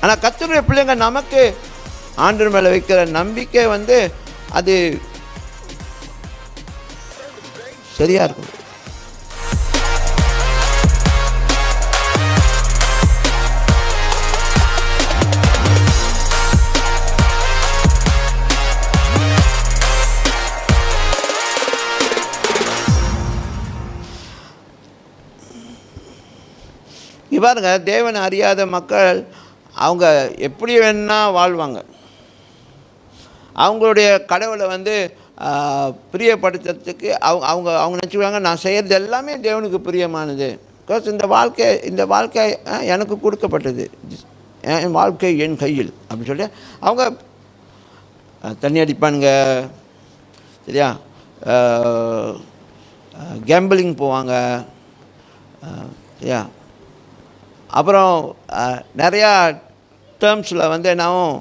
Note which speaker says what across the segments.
Speaker 1: ஆனால் கத்தருடைய பிள்ளைங்க நமக்கு ஆண்டு மேலே வைக்கிற நம்பிக்கை வந்து அது சரியாக இருக்கும். இங்க பாருங்க அறியாத மக்கள் அவங்க எப்படி வேணால் வாழ்வாங்க. அவங்களுடைய கடவுளை வந்து பிரியப்படுத்துறதுக்கு அவங்க அவங்க அவங்க நினச்சிக்குவாங்க நான் செய்கிறது எல்லாமே தேவனுக்கு பிரியமானது. பிகாஸ் இந்த வாழ்க்கை இந்த வாழ்க்கை எனக்கு கொடுக்கப்பட்டது. என் வாழ்க்கை என் கையில் அப்படின்னு சொல்லிட்டு அவங்க தண்ணி அடிப்பானுங்க. சரியா? கேம்பிளிங் போவாங்க. சரியா? அப்புறம் நிறையா டேர்ம்ஸில் வந்து என்னாவும்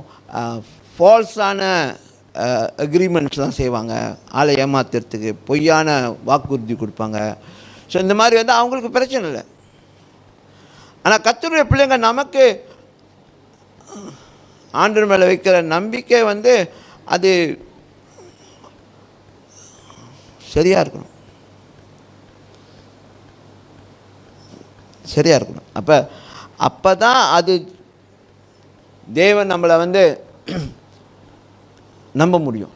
Speaker 1: ஃபால்ஸான அக்ரிமெண்ட்ஸ்லாம் செய்வாங்க. ஆளை ஏமாத்துறதுக்கு பொய்யான வாக்குறுதி கொடுப்பாங்க. ஸோ இந்த மாதிரி வந்து அவங்களுக்கு பிரச்சனை இல்லை. ஆனால் கத்தருடைய பிள்ளைங்க நமக்கு ஆண்டு மேலே வைக்கிற நம்பிக்கை வந்து அது சரியாக இருக்கணும். சரியாக இருக்கணும். அப்போ அப்போ தான் அது தேவன் நம்மளை வந்து நம்ப முடியும்.